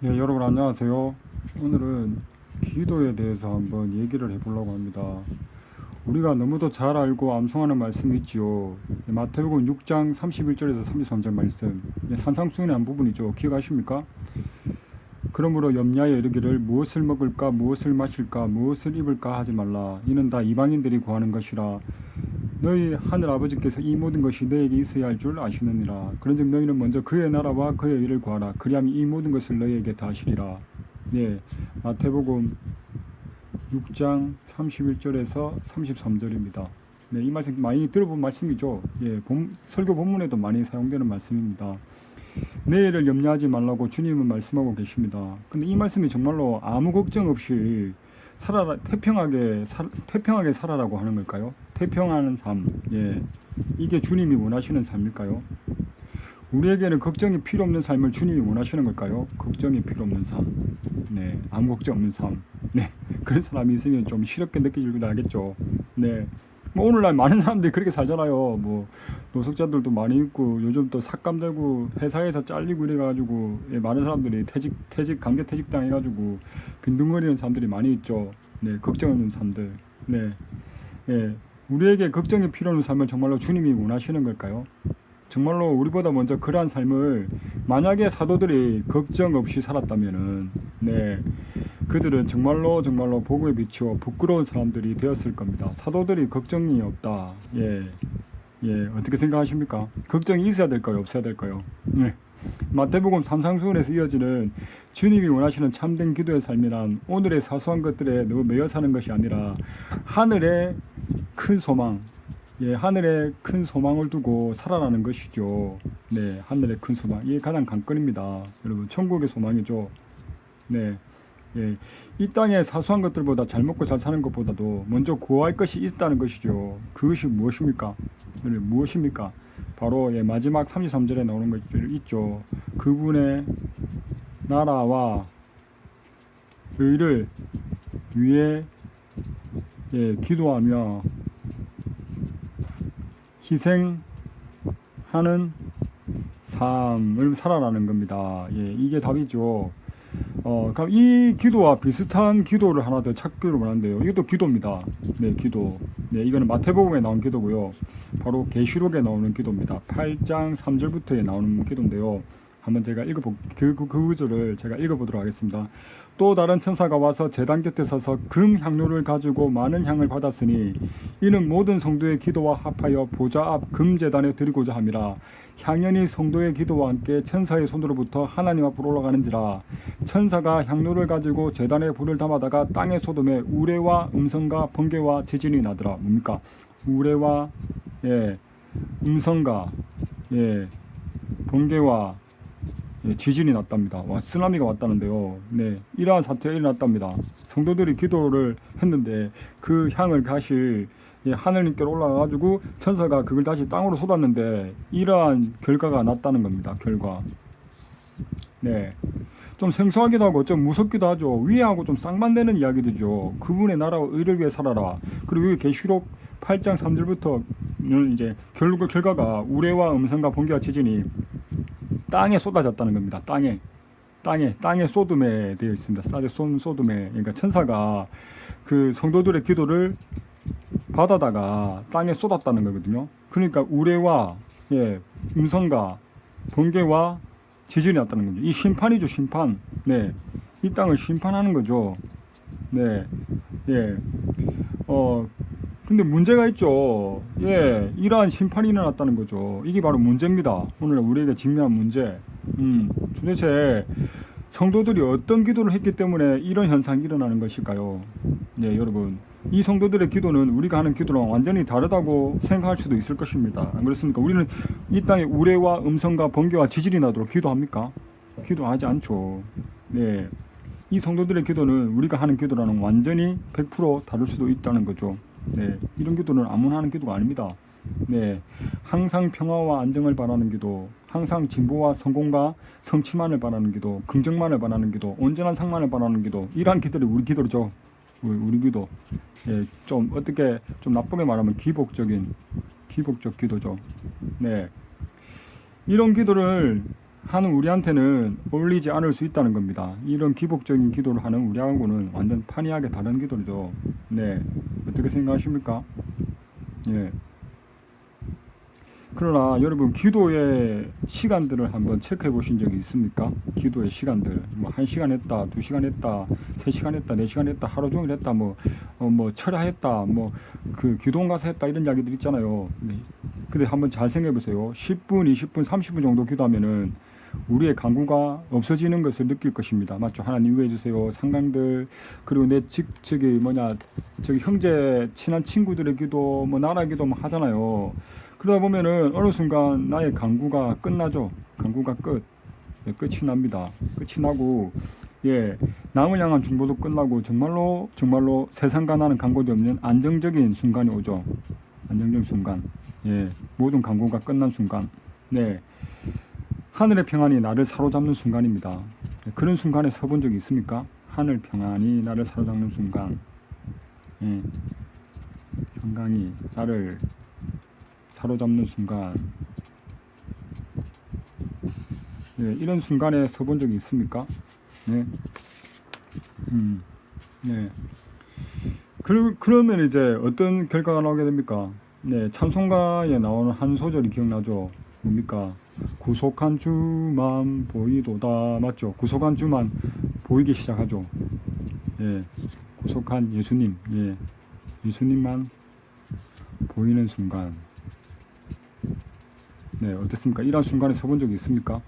네, 여러분 안녕하세요. 오늘은 기도에 대해서 한번 얘기를 해보려고 합니다. 우리가 너무도 잘 알고 암송하는 말씀이 있지요. 네, 마태복음 6장 31절에서 33절 말씀. 네, 산상수훈의 한 부분이죠. 기억하십니까? 그러므로 염려하여 이르기를 무엇을 먹을까 무엇을 마실까 무엇을 입을까 하지 말라. 이는 다 이방인들이 구하는 것이라. 너희 하늘 아버지께서 이 모든 것이 너에게 있어야 할 줄 아시느니라. 그런즉 너희는 먼저 그의 나라와 그의 일을 구하라. 그리하면 이 모든 것을 너희에게 다 하시리라. 네, 마태복음 6장 31절에서 33절입니다. 네, 이 말씀 많이 들어본 말씀이죠. 예, 본, 설교 본문에도 많이 사용되는 말씀입니다. 내일을 염려하지 말라고 주님은 말씀하고 계십니다. 근데 이 말씀이 정말로 아무 걱정 없이 살아라 태평하게 살, 태평하게 살아라고 하는 걸까요? 태평하는 삶. 예. 이게 주님이 원하시는 삶일까요? 우리에게는 걱정이 필요 없는 삶을 주님이 원하시는 걸까요? 걱정이 필요 없는 삶. 네. 아무 걱정 없는 삶. 네. 그런 사람이 있으면 좀 시렵게 느껴질 줄 알겠죠. 네. 뭐 오늘날 많은 사람들이 그렇게 살잖아요. 뭐 노숙자들도 많이 있고 요즘 또 삭감되고 회사에서 잘리고 이래가지고 예, 많은 사람들이 퇴직 퇴직 강제 퇴직 당해가지고 빈둥거리는 사람들이 많이 있죠. 네, 걱정 없는 사람들. 네, 예, 우리에게 걱정이 필요 없는 삶을 정말로 주님이 원하시는 걸까요? 정말로 우리보다 먼저 그러한 삶을 만약에 사도들이 걱정 없이 살았다면은 네 그들은 정말로 정말로 복음에 비추어 부끄러운 사람들이 되었을 겁니다. 사도들이 걱정이 없다. 예. 예, 어떻게 생각하십니까? 걱정이 있어야 될까요? 없어야 될까요? 예. 마태복음 삼상수훈에서 이어지는 주님이 원하시는 참된 기도의 삶이란 오늘의 사소한 것들에 너무 매여 사는 것이 아니라 하늘의 큰 소망, 예, 하늘에 큰 소망을 두고 살아가는 것이죠. 네, 하늘의 큰 소망. 이게 가장 관건입니다. 여러분, 천국의 소망이죠. 네. 예, 이 땅의 사소한 것들보다 잘 먹고 잘 사는 것보다도 먼저 구할 것이 있다는 것이죠. 그것이 무엇입니까? 네, 무엇입니까? 바로 예, 마지막 33절에 나오는 것 있죠. 그분의 나라와 의를 위해 예, 기도하며 희생하는 삶을 살아라는 겁니다. 예, 이게 답이죠. 어, 그럼 이 기도와 비슷한 기도를 하나 더 찾기를 원하는데요. 이것도 기도입니다. 네, 기도. 네, 이거는 마태복음에 나온 기도고요. 바로 계시록에 나오는 기도입니다. 8장 3절부터에 나오는 기도인데요. 한번 제가 읽어보 그, 그, 그 구절을 제가 읽어보도록 하겠습니다. 또 다른 천사가 와서 제단 곁에 서서 금 향료를 가지고 많은 향을 받았으니 이는 모든 성도의 기도와 합하여 보좌 앞 금 제단에 드리고자 함이라. 향연이 성도의 기도와 함께 천사의 손으로부터 하나님 앞으로 올라가는지라. 천사가 향료를 가지고 제단에 불을 담아다가 땅에 쏟음에 우레와 음성과 번개와 지진이 나더라. 뭡니까? 우레와 예 음성과 예 번개와 예, 지진이 났답니다. 와, 쓰나미가 왔다는데요. 네, 이러한 사태가 일어났답니다. 성도들이 기도를 했는데 그 향을 다시 예, 하늘님께로 올라가가지고 천사가 그걸 다시 땅으로 쏟았는데 이러한 결과가 났다는 겁니다. 결과. 네. 좀 생소하기도 하고 좀 무섭기도 하죠. 위하고 좀 쌍반되는 이야기들이죠. 그분의 나라와 의를 위해 살아라. 그리고 계시록 8장 3절부터는 이제 결국 결과가 우레와 음성과 번개와 지진이 땅에 쏟아졌다는 겁니다. 땅에 땅에 땅에 소돔에 되어 있습니다. 사데 쏜 소돔에 그러니까 천사가 그 성도들의 기도를 받아다가 땅에 쏟았다는 거거든요. 그러니까 우레와 예, 음성과 번개와 지진이 났다는 거죠. 이 심판이죠, 심판. 네. 이 땅을 심판하는 거죠. 네. 예. 어, 근데 문제가 있죠. 예. 이러한 심판이 일어났다는 거죠. 이게 바로 문제입니다. 오늘 우리에게 직면한 문제. 음, 도대체 성도들이 어떤 기도를 했기 때문에 이런 현상이 일어나는 것일까요? 네, 여러분. 이 성도들의 기도는 우리가 하는 기도랑 완전히 다르다고 생각할 수도 있을 것입니다. 안 그렇습니까? 우리는 이 땅에 우레와 음성과 번개와 지진이 나도록 기도합니까? 기도하지 않죠. 네. 이 성도들의 기도는 우리가 하는 기도랑은 완전히 100% 다를 수도 있다는 거죠. 네. 이런 기도는 아무나 하는 기도가 아닙니다. 네. 항상 평화와 안정을 바라는 기도, 항상 진보와 성공과 성취만을 바라는 기도, 긍정만을 바라는 기도, 온전한 상만을 바라는 기도, 이러한 기도를 우리 기도죠. 우리, 우리 기도. 예, 좀 어떻게 좀 나쁘게 말하면 기복적인 기복적 기도죠. 네. 이런 기도를 하는 우리한테는 어울리지 않을 수 있다는 겁니다. 이런 기복적인 기도를 하는 우리하고는 완전 판이하게 다른 기도죠. 네. 어떻게 생각하십니까? 예. 그러나 여러분 기도의 시간들을 한번 체크해 보신 적이 있습니까? 기도의 시간들 뭐한 시간 했다, 두 시간 했다, 세 시간 했다, 네 시간 했다, 하루 종일 했다, 뭐 어, 뭐 철야했다, 뭐 그 기도원 가서 했다 이런 이야기들 있잖아요. 네. 근데 한번 잘 생각해 보세요. 10분, 20분, 30분 정도 기도하면은 우리의 강구가 없어지는 것을 느낄 것입니다. 맞죠? 하나님 위해 주세요. 상강들 그리고 내즉 저기 뭐냐 저기 형제 친한 친구들의 기도 뭐 나라 기도 뭐 하잖아요. 그러다 보면은 어느 순간 나의 강구가 끝나죠. 강구가 끝. 예, 끝이 납니다. 끝이 나고 예 남을 향한 중보도 끝나고 정말로 정말로 세상과 나는 강고도 없는 안정적인 순간이 오죠. 안정적인 순간. 예 모든 강고가 끝난 순간. 네 하늘의 평안이 나를 사로잡는 순간입니다. 예, 그런 순간에 서본 적이 있습니까? 하늘 평안이 나를 사로잡는 순간. 예 평강이 나를 사로잡는 순간 네, 이런 순간에 서본 적이 있습니까? 네. 음, 네. 그, 그러면 이제 어떤 결과가 나오게 됩니까? 네, 찬송가에 나오는 한 소절이 기억나죠? 뭡니까? 구속한 주만 보이도다. 맞죠? 구속한 주만 보이기 시작하죠. 예, 구속한 예수님, 예, 예수님만 보이는 순간. 네, 어떻습니까? 이런 순간에 서본 적이 있습니까?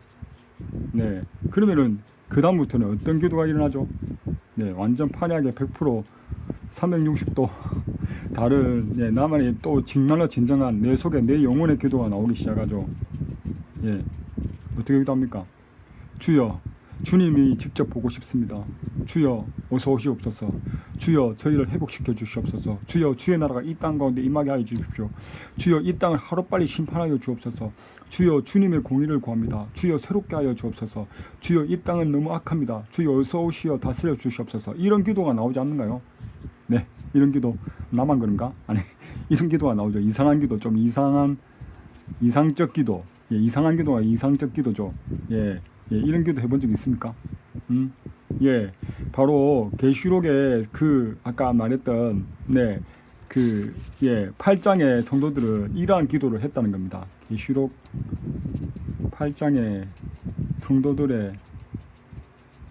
네, 그러면은 그 다음부터는 어떤 기도가 일어나죠? 네, 완전 판이하게 100% 360도 다른 예, 나만의 또 정말로 진정한 내 속에 내 영혼의 기도가 나오기 시작하죠. 예, 어떻게 기도합니까? 주여, 주님이 직접 보고 싶습니다. 주여, 어서 오시옵소서. 주여, 저희를 회복시켜 주시옵소서. 주여, 주의 나라가 이 땅 가운데 임하게 하여 주십시오. 주여, 이 땅을 하루빨리 심판하여 주옵소서. 주여, 주님의 공의를 구합니다. 주여, 새롭게 하여 주옵소서. 주여, 이 땅은 너무 악합니다. 주여, 어서 오시어 다스려 주시옵소서. 이런 기도가 나오지 않는가요? 네, 이런 기도 나만 그런가? 아니, 이런 기도가 나오죠. 이상한 기도, 좀 이상한 이상적 기도. 예, 이상한 기도가 이상적 기도죠. 예, 예, 이런 기도 해본 적 있습니까? 음, 예, 바로 계시록의 그 아까 말했던 네, 그 예, 8장의 성도들은 이러한 기도를 했다는 겁니다. 계시록 8장의 성도들의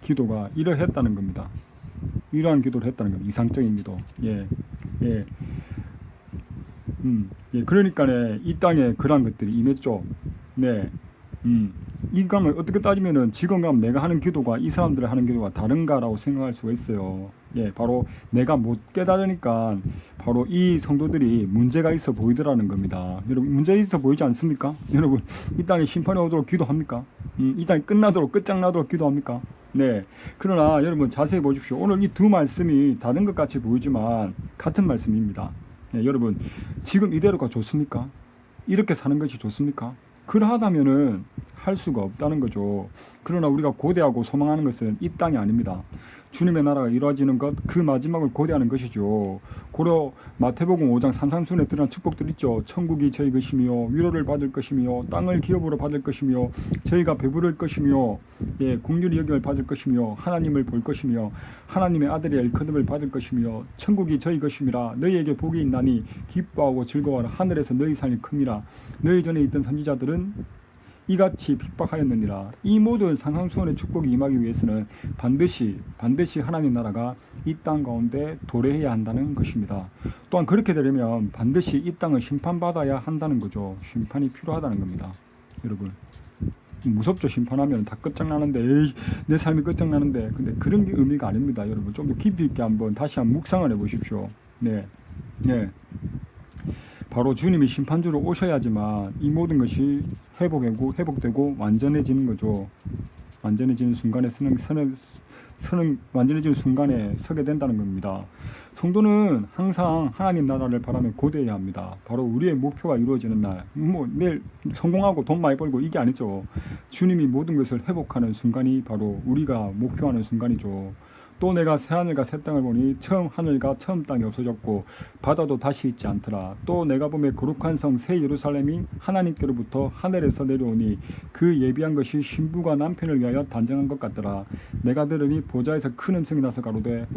기도가 이러했다는 겁니다. 이러한 기도를 했다는 겁니다. 이상적인 기도. 예, 예. 음, 예, 그러니까네 이 땅에 그러한 것들이 임했죠. 네, 음, 이 감을 어떻게 따지면은 지금 감 내가 하는 기도가 이 사람들이 하는 기도가 다른가라고 생각할 수가 있어요. 예, 바로 내가 못 깨달으니까 바로 이 성도들이 문제가 있어 보이더라는 겁니다. 여러분 문제 있어 보이지 않습니까? 여러분 이 땅에 심판이 오도록 기도합니까? 음, 이 땅이 끝나도록 끝장나도록 기도합니까? 네. 그러나 여러분 자세히 보십시오. 오늘 이 두 말씀이 다른 것 같이 보이지만 같은 말씀입니다. 네, 여러분 지금 이대로가 좋습니까? 이렇게 사는 것이 좋습니까? 그러하다면은 할 수가 없다는 거죠. 그러나 우리가 고대하고 소망하는 것은 이 땅이 아닙니다. 주님의 나라가 이루어지는 것, 그 마지막을 고대하는 것이죠. 고려 마태복음 5장 산상순에 드러난 축복들 있죠. 천국이 저희 것이며 위로를 받을 것이며 땅을 기업으로 받을 것이며 저희가 배부를 것이며 예, 국률이 여김을 받을 것이며 하나님을 볼 것이며 하나님의 아들의 엘커듬을 받을 것이며 천국이 저희 것임이라 너희에게 복이 있나니 기뻐하고 즐거워하라 하늘에서 너희 삶이 큽니다. 너희 전에 있던 선지자들은 이같이 핍박하였느니라. 이 모든 상상수원의 축복이 임하기 위해서는 반드시 반드시 하나님 나라가 이 땅 가운데 도래해야 한다는 것입니다. 또한 그렇게 되려면 반드시 이 땅을 심판받아야 한다는 거죠. 심판이 필요하다는 겁니다. 여러분. 무섭죠 심판하면 다 끝장나는데 에이, 내 삶이 끝장나는데 근데 그런 게 의미가 아닙니다 여러분 좀 더 깊이 있게 한번 다시 한번 묵상을 해보십시오 네, 네. 바로 주님이 심판주로 오셔야지만 이 모든 것이 회복되고 회복되고 완전해지는 거죠. 완전해지는 순간에 서는, 서는, 서는 완전해지는 순간에 서게 된다는 겁니다. 성도는 항상 하나님 나라를 바라며 고대해야 합니다. 바로 우리의 목표가 이루어지는 날, 뭐 내일 성공하고 돈 많이 벌고 이게 아니죠. 주님이 모든 것을 회복하는 순간이 바로 우리가 목표하는 순간이죠. 또 내가 새 하늘과 새 땅을 보니 처음 하늘과 처음 땅이 없어졌고 바다도 다시 있지 않더라. 또 내가 보매 거룩한 성 새 예루살렘이 하나님께로부터 하늘에서 내려오니 그 예비한 것이 신부가 남편을 위하여 단정한 것 같더라. 내가 들으니 보좌에서 큰 음성이 나서 가로되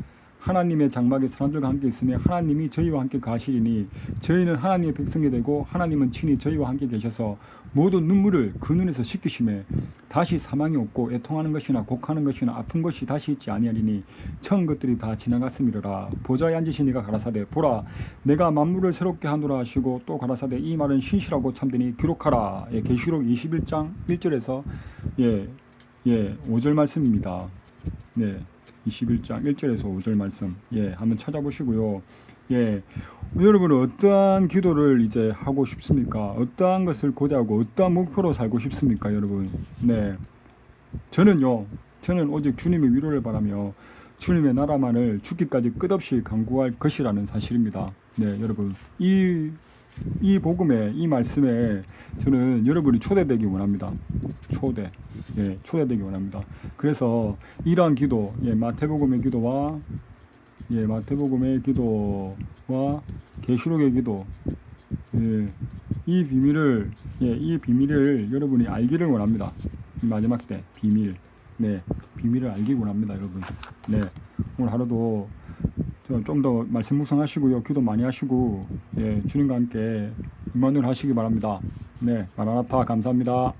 하나님의 장막에 사람들과 함께 있으며 하나님이 저희와 함께 가시리니 저희는 하나님의 백성이 되고 하나님은 친히 저희와 함께 계셔서 모든 눈물을 그 눈에서 씻기심에 다시 사망이 없고 애통하는 것이나 곡하는 것이나 아픈 것이 다시 있지 아니하리니 처음 것들이 다 지나갔음이로라 보좌에 앉으신 이가 가라사대 보라 내가 만물을 새롭게 하노라 하시고 또 가라사대 이 말은 신실하고 참되니 기록하라 예, 계시록 21장 1절에서 예, 예, 5절 말씀입니다. 네. 21장 1절에서 5절 말씀. 예, 한번 찾아보시고요. 예. 여러분은 어떠한 기도를 이제 하고 싶습니까? 어떠한 것을 고대하고 어떠한 목표로 살고 싶습니까, 여러분? 네. 저는요. 저는 오직 주님의 위로를 바라며 주님의 나라만을 죽기까지 끝없이 강구할 것이라는 사실입니다. 네, 여러분. 이 이 복음에 이 말씀에 저는 여러분이 초대되기 원합니다. 초대, 예, 초대되기 원합니다. 그래서 이러한 기도, 예, 마태복음의 기도와 예, 마태복음의 기도와 계시록의 기도, 예, 이 비밀을, 예, 이 비밀을 여러분이 알기를 원합니다. 이 마지막 때 비밀, 네, 비밀을 알기 원합니다, 여러분. 네, 오늘 하루도 좀 더 말씀 묵상하시고요. 기도 많이 하시고 예, 주님과 함께 임원을 하시기 바랍니다. 네, 마라나타 감사합니다.